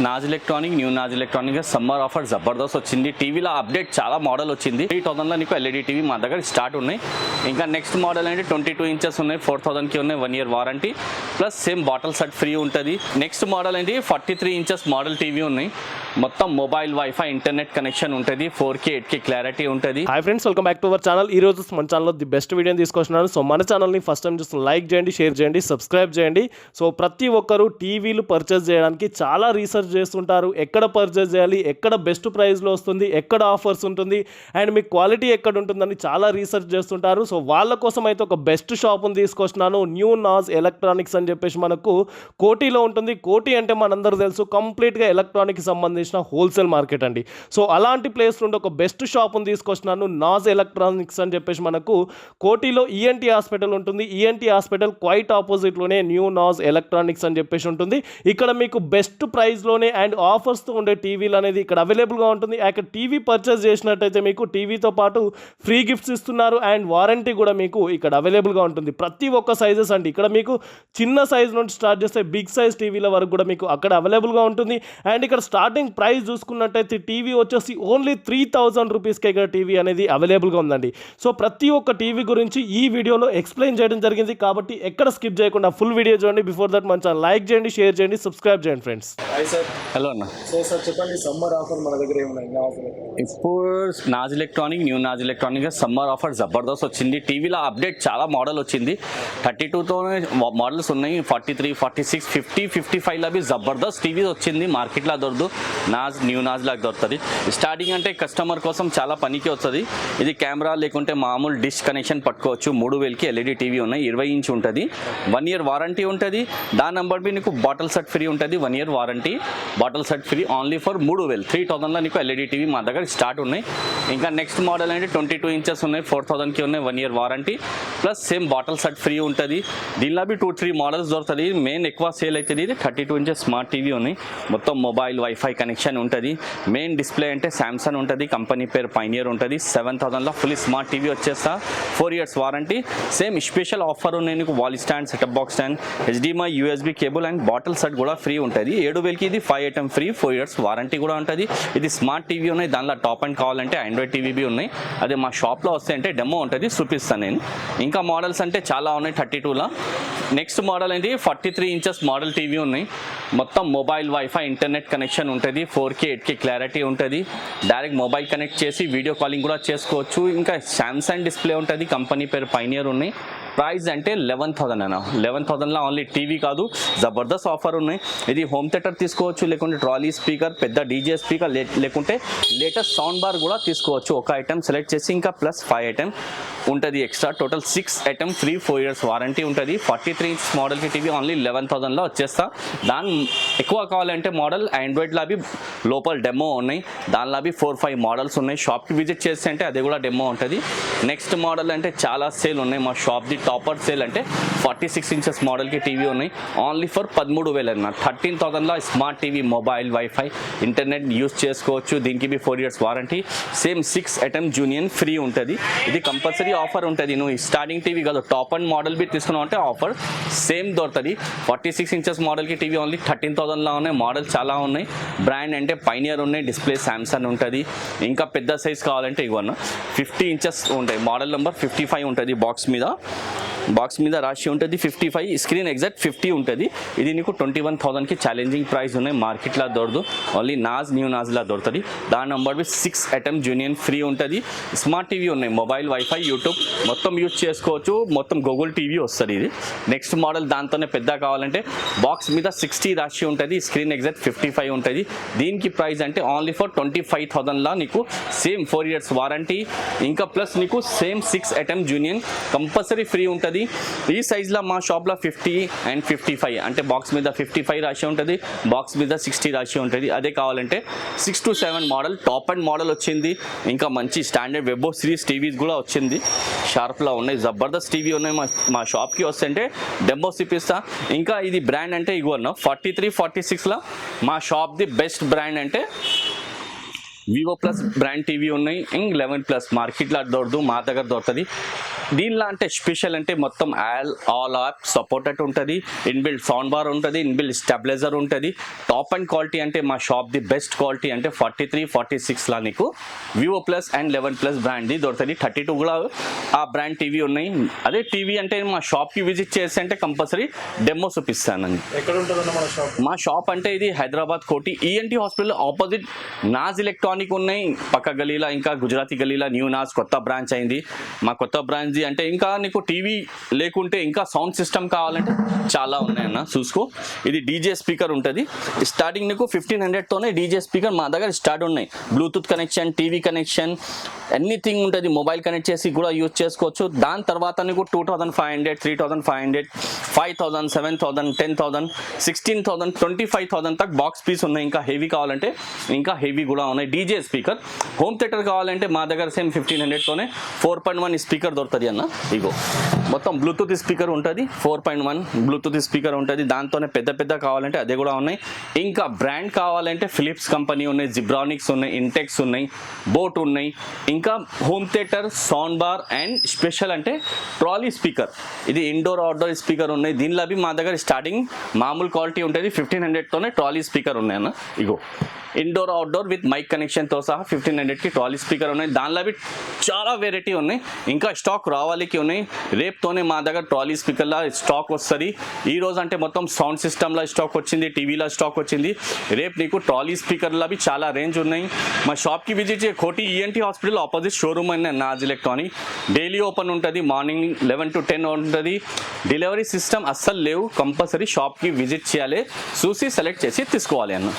Naaz electronic new Naaz electronic summer offer Jabardasth వచ్చింది. టీవీలో update చాలా మోడల్ వచ్చింది. త్రీ థౌసండ్లో నీకు ఎల్ఈడి టీవీ మా దగ్గర స్టార్ట్ ఉన్నాయి. ఇంకా నెక్స్ట్ మోడల్ అంటే ట్వంటీ టూ ఇంచెస్ ఉన్నాయి ఫోర్ థౌసండ్కి ఉన్నాయి one year warranty. Plus same bottle set free ఉంటుంది. నెక్స్ట్ మోడల్ ఏంటి? Forty three inches model TV ఉన్నాయి. మొత్తం మొబైల్ వైఫై ఇంటర్నెట్ కనెక్షన్ ఉంటుంది. Four K eight K clarity ఉంటుంది. Hi friends welcome back to our channel ఈ రోజు మన ఛానల్లో ది బెస్ట్ వీడియో తీసుకొచ్చినాను సో మన ఛానల్ని ఫస్ట్ టైం చూస్తున్న లైక్ చేయండి షేర్ చేయండి సబ్స్క్రైబ్ చేయండి. సో ప్రతి ఒక్కరు టీవీలు పర్చేస్ చేయడానికి చాలా రీసెర్చ్ చేస్తుంటారు. ఎక్కడ పర్చేస్ చేయాలి? ఎక్కడ బెస్ట్ ప్రైస్లో వస్తుంది? ఎక్కడ ఆఫర్స్ ఉంటుంది? అండ్ మీ క్వాలిటీ ఎక్కడ ఉంటుందని చాలా రీసెర్చ్ చేస్తుంటారు. సో వాళ్ళ కోసం అయితే ఒక బెస్ట్ షాప్ని తీసుకొచ్చినాను న్యూ నాజ్ ఎలక్ట్రానిక్స్ అని చెప్పేసి మనకు కోటిలో ఉంటుంది. కోటి అంటే మనందరూ తెలుసు. కంప్లీట్గా ఎలక్ట్రానిక్స్ సంబంధించిన హోల్సేల్ మార్కెట్ అండి. సో అలాంటి ప్లేస్ నుండి ఒక బెస్ట్ షాప్ని తీసుకొచ్చినాను నాజ్ ఎలక్ట్రానిక్స్ అని చెప్పేసి మనకు కోటిలో ఈఎన్టీ హాస్పిటల్ ఉంటుంది. E N T hospital quite ఆపోజిట్లోనే new Naaz electronics అని చెప్పేసి ఉంటుంది. ఇక్కడ మీకు బెస్ట్ ప్రైస్లోనే అండ్ ఆఫర్స్తో ఉండే టీవీలు అనేది ఇక్కడ అవైలబుల్గా ఉంటుంది. అక్కడ టీవీ పర్చేస్ చేసినట్టయితే మీకు టీవీతో పాటు ఫ్రీ గిఫ్ట్స్ ఇస్తున్నారు అండ్ వారంటీ కూడా మీకు ఇక్కడ అవైలబుల్గా ఉంటుంది. ప్రతి ఒక్క సైజెస్ అండి. ఇక్కడ మీకు చిన్న సైజ్ నుండి స్టార్ట్ చేస్తే బిగ్ సైజ్ టీవీల వరకు కూడా మీకు అక్కడ అవైలబుల్గా ఉంటుంది. అండ్ ఇక్కడ స్టార్టింగ్ ప్రైస్ చూసుకున్నట్టయితే టీవీ వచ్చేసి ఓన్లీ త్రీ థౌజండ్ రూపీస్కి ఇక్కడ టీవీ అనేది అవైలబుల్గా ఉందండి. సో ప్రతి ఒక్క టీవీ గురించి ఈ వీడియోలో ఎక్స్ప్లెయిన్ చేయడం జరిగింది. కాబట్టి ఎక్కడ స్కిప్ చేయకుండా ఫుల్ వీడియో చూడండి. బిఫోర్ దట్ మంచిగా లైక్ చేయండి షేర్ చేయండి సబ్స్క్రైబ్ చేయండి ఫ్రెండ్స్. సార్ హలో అన్న. సో సార్ చెప్పండి సమ్మర్ ఆఫర్ మన దగ్గర ఇప్పుడు Naaz electronic new Naaz electronic summer offer Jabardasth వచ్చింది. టీవీలో అప్డేట్ చాలా మోడల్ వచ్చింది. థర్టీ టూతోనే మోడల్స్ ఉన్నాయి. Forty three forty six fifty fifty ఫైవ్లో అవి జబర్దస్త్ టీవీ వచ్చింది. మార్కెట్లో దొరకదు నాజ్ న్యూ నాజ్ లాగా దొరుకుతుంది. స్టార్టింగ్ అంటే కస్టమర్ కోసం చాలా పనికి వస్తుంది. ఇది కెమెరా లేకుంటే మామూలు డిష్ కనెక్షన్ పట్టుకోవచ్చు. మూడు వేలకి ఎల్ఈడి టీవీ ఉన్నాయి. ఇరవై ఇంచ్ ఉంటుంది. వన్ ఇయర్ వారంటీ ఉంటుంది. దాని నెంబర్ బి నీకు బాటిల్ సెట్ ఫ్రీ ఉంటుంది. One year warranty. Bottle set free only for మూడు వేలు. త్రీ థౌసండ్లో నీకు ఎల్ఈడి టీవీ మా దగ్గర స్టార్ట్ ఉన్నాయి. ఇంకా నెక్స్ట్ మోడల్ అంటే ట్వంటీ టూ ఇంచెస్ ఉన్నాయి ఫోర్ థౌసండ్కి ఉన్నాయి one year warranty plus same bottle set free ఉంటుంది. దీనిలో బి టూ త్రీ మోడల్స్ దొరుకుతుంది మెయిన్ ఎక్కువ సేల్ అవుతుంది ఇది thirty two inches smart TV ఉన్నాయి. మొత్తం మొబైల్ వైఫై కనెక్షన్ ఉంటుంది. మెయిన్ డిస్ప్లే అంటే శాంసంగ్ ఉంటుంది. కంపెనీ పేరు పైనియర్ ఉంటుంది. సెవెన్ థౌసండ్లో ఫుల్ స్మార్ట్ టీవీ వచ్చేస్తా. Four years warranty same special offer ఉన్నాయి నీకు. Wall stand setup box stand HDMI USB cable and bottle set కూడా ఫ్రీ ఉంటుంది. ఏడు వేలకి ఇది five item free four years warranty కూడా ఉంటుంది. ఇది స్మార్ట్ టీవీ ఉన్నాయి. దానిలో టాప్ అండ్ కావాలంటే ఆండ్రాయిడ్ హండ్రెడ్ టీవీబీ ఉన్నాయి. అదే మా షాప్లో వస్తే అంటే డెమో ఉంటుంది చూపిస్తాను నేను. ఇంకా మోడల్స్ అంటే చాలా ఉన్నాయి థర్టీ టూలో నెక్స్ట్ మోడల్ అనేది forty three inches model TV ఉన్నాయి. మొత్తం మొబైల్ వైఫై ఇంటర్నెట్ కనెక్షన్ ఉంటుంది. Four K eight K clarity ఉంటుంది. డైరెక్ట్ మొబైల్ కనెక్ట్ చేసి వీడియో కాలింగ్ కూడా చేసుకోవచ్చు. ఇంకా శాంసంగ్ డిస్ప్లే ఉంటుంది కంపెనీ పేరు పైనియర్ ఉన్నాయి. ప్రైస్ అంటే లెవెన్ థౌసండ్ అన్న. లెవెన్ థౌసండ్లో ఓన్లీ టీవీ కాదు జబర్దస్త్ ఆఫర్ ఉన్నాయి. ఇది హోమ్ థియేటర్ తీసుకోవచ్చు లేకుంటే ట్రాలీ స్పీకర్ పెద్ద డీజే స్పీకర్ లేకుంటే లేటెస్ట్ సౌండ్ బార్ కూడా తీసుకోవచ్చు. ఒక ఐటమ్ సెలెక్ట్ చేసి ఇంకా ప్లస్ ఫైవ్ ఐటమ్ ఉంటుంది extra total six item free four years warranty ఉంటుంది. ఫార్టీ త్రీ ఇంచ్ మోడల్కి టీవీ ఓన్లీ లెవెన్ థౌసండ్లో వచ్చేస్తా. దాని ఎక్కువ కావాలంటే మోడల్ ఆండ్రాయిడ్లో అవి లోపల డెమో ఉన్నాయి. దానిలో అవి ఫోర్ ఫైవ్ మోడల్స్ ఉన్నాయి. షాప్కి విజిట్ చేస్తే అంటే అది కూడా డెమో ఉంటుంది. నెక్స్ట్ మోడల్ అంటే చాలా సేల్ ఉన్నాయి మా షాప్ది టాపర్ సేల్ అంటే ఫార్టీ సిక్స్ ఇంచెస్ మోడల్కి టీవీ ఉన్నాయి. ఓన్లీ ఫర్ పదమూడు వేలు అన్న. Thirteen థౌసండ్లో smart TV mobile wifi internet use చేసుకోవచ్చు. దీనికి B four years warranty. Same six item జూనియన్ free ఉంటుంది. ఇది కంపల్సరీ ఆఫర్ ఉంటుంది. నువ్వు స్టార్టింగ్ టీవీ కాదు టాప్ అండ్ మోడల్ బి తీసుకున్నావు అంటే ఆఫర్ సేమ్ దొరుకుతుంది. ఫార్టీ సిక్స్ ఇంచెస్ మోడల్కి టీవీ ఓన్లీ థర్టీన్ థౌసండ్లో ఉన్నాయి. మోడల్ చాలా ఉన్నాయి. బ్రాండ్ అంటే పైనియర్ ఉన్నాయి. డిస్ప్లే శాంసంగ్ ఉంటుంది. ఇంకా పెద్ద సైజ్ కావాలంటే ఇవన్న ఫిఫ్టీ ఇంచెస్ ఉంటాయి. మోడల్ నెంబర్ ఫిఫ్టీ ఫైవ్ ఉంటుంది బాక్స్ మీద. బాక్స్ మీద రాసి ఉంటుంది fifty five screen exact fifty ఉంటుంది. ఇది నీకు ట్వంటీ వన్ థౌసండ్కి ఛాలెంజింగ్ ప్రైస్ ఉన్నాయి. మార్కెట్లో దొరదు. ఓన్లీ నాజ్ న్యూ నాజ్లా దొరుకుతుంది. దాని నెంబర్ బి సిక్స్ ఐటమ్ జూనియన్ ఫ్రీ ఉంటుంది. స్మార్ట్ టీవీ ఉన్నాయి. మొబైల్ వైఫై యూట్యూబ్ మొత్తం యూజ్ చేసుకోవచ్చు. మొత్తం గూగుల్ టీవీ వస్తుంది ఇది. నెక్స్ట్ మోడల్ దాంతోనే పెద్ద కావాలంటే బాక్స్ మీద సిక్స్టీ రాసి ఉంటుంది. స్క్రీన్ ఎగ్జాక్ట్ ఫిఫ్టీ ఫైవ్ ఉంటుంది. దీనికి ప్రైస్ అంటే ఓన్లీ ఫర్ ట్వంటీ ఫైవ్ థౌసండ్లా నీకు సేమ్ ఫోర్ ఇయర్స్ వారంటీ ఇంకా ప్లస్ నీకు సేమ్ సిక్స్ ఐటమ్ జూనియన్ కంపల్సరీ ఫ్రీ ఉంటుంది. ఈ సైజ్లో మా షాప్లో ఫిఫ్టీ అండ్ ఫిఫ్టీ ఫైవ్ అంటే బాక్స్ మీద ఫిఫ్టీ ఫైవ్ రాసి ఉంటుంది బాక్స్ మీద సిక్స్టీ రాసి ఉంటుంది. అదే కావాలంటే six to seven model top end model వచ్చింది. ఇంకా మంచి స్టాండర్డ్ వెబో సిరీస్ టీవీస్ కూడా వచ్చింది. షార్ప్లో ఉన్నాయి. జబర్దస్త్ టీవీ ఉన్నాయి మా మా షాప్కి వస్తుంటే డెమో చూపిస్తా. ఇంకా ఇది బ్రాండ్ అంటే ఇగో ఫార్టీ త్రీ ఫార్టీ సిక్స్లో మా షాప్ది బెస్ట్ బ్రాండ్ అంటే వివో ప్లస్ బ్రాండ్ టీవీ ఉన్నాయి. ఇంక లెవెన్ ప్లస్ మార్కెట్లో దొరకదు మా దగ్గర దొరుకుతుంది దీనిలో అంటే స్పెషల్ అంటే మొత్తం ఆల్ ఆల్ యాప్ సపోర్టెడ్ ఉంటుంది. ఇన్బిల్డ్ సౌండ్ బార్ ఉంటుంది ఇన్బిల్డ్ స్టెబిలైజర్ ఉంటుంది. టాప్ అండ్ క్వాలిటీ అంటే మా షాప్ ది బెస్ట్ క్వాలిటీ అంటే ఫార్టీ త్రీ ఫార్టీ సిక్స్లా నీకు Vivo plus and eleven plus బ్రాండ్ది దొరుకుతుంది. థర్టీ టూ కూడా ఆ బ్రాండ్ టీవీ ఉన్నాయి. అదే టీవీ అంటే మా షాప్కి విజిట్ చేస్తే అంటే కంపల్సరీ డెమో చూపిస్తానండి మా షాప్ అంటే ఇది Hyderabad Koti E N T hospital opposite Naaz electronic ఉన్నాయి పక్క గలీలా ఇంకా గుజరాతీ గలీలా న్యూ నాస్ కొత్త బ్రాంచ్ అయింది. మా కొత్త బ్రాంచ్ అంటే ఇంకా నీకు టీవీ లేకుంటే ఇంకా సౌండ్ సిస్టమ్ కావాలంటే చాలా ఉన్నాయన్న చూసుకో. ఇది డీజే స్పీకర్ ఉంటుంది. స్టార్టింగ్ నీకు ఫిఫ్టీన్ హండ్రెడ్తోనే డీజే స్పీకర్ మా దగ్గర స్టార్ట్ ఉన్నాయి. Bluetooth connection TV connection anything ఉంటుంది. మొబైల్ కనెక్ట్ చేసి కూడా యూజ్ చేసుకోవచ్చు. దాని తర్వాత నీకు two thousand five hundred three thousand five hundred five thousand seven thousand ten thousand sixteen thousand twenty five thousand తక్ బాక్స్ పీస్ ఉన్నాయి. ఇంకా హెవీ కావాలంటే ఇంకా హెవీ కూడా ఉన్నాయి. DJ speaker. హోమ్ థియేటర్ కావాలంటే మా దగ్గర సేమ్ ఫిఫ్టీన్ హండ్రెడ్తోనే ఫోర్ పాయింట్ వన్ స్పీకర్ దొరుకుతుంది అన్న. ఇగో. మొత్తం బ్లూటూత్ స్పీకర్ ఉంటుంది four point one Bluetooth speaker ఉంటుంది. దాంతోనే పెద్ద పెద్ద కావాలంటే అదే కూడా ఉన్నాయి. ఇంకా బ్రాండ్ కావాలంటే ఫిలిప్స్ కంపెనీ ఉన్నాయి జిబ్రానిక్స్ ఉన్నాయి ఇంటెక్స్ ఉన్నాయి బోట్ ఉన్నాయి. ఇంకా home theatre sound bar and special అంటే ట్రాలీ స్పీకర్ ఇది ఇండోర్ అవుట్డోర్ స్పీకర్ ఉన్నాయి. దీనిలో అవి మా దగ్గర స్టార్టింగ్ మామూలు క్వాలిటీ ఉంటుంది. ఫిఫ్టీన్ హండ్రెడ్తోనే ట్రాలీ స్పీకర్ ఉన్నాయి అన్న. ఇగో ఇండోర్ అవుట్డోర్ విత్ మైక్ కనెక్షన్తో సహా ఫిఫ్టీన్ హండ్రెడ్కి ట్రాలీ స్పీకర్ ఉన్నాయి. దానిలో అవి చాలా వెరైటీ ఉన్నాయి. ఇంకా స్టాక్ రావాలికి ఉన్నాయి. రేపు తోనే మా దగ్గర ట్రాలీ స్పీకర్లో స్టాక్ వస్తుంది. ఈ రోజు అంటే మొత్తం సౌండ్ సిస్టమ్లో స్టాక్ వచ్చింది టీవీలో స్టాక్ వచ్చింది. రేపు నీకు ట్రాలీ స్పీకర్లో అవి చాలా రేంజ్ ఉన్నాయి. మా షాప్కి విజిట్ చేయ. Koti ENT hospital opposite showroom అయిన నాజ్ ఎలక్ట్రానిక్. డైలీ ఓపెన్ ఉంటుంది మార్నింగ్ లెవెన్ టు టెన్ ఉంటుంది. డెలివరీ సిస్టమ్ అస్సలు లేవు కంపల్సరీ షాప్కి విజిట్ చేయాలి. చూసి సెలెక్ట్ చేసి తీసుకోవాలి అన్న.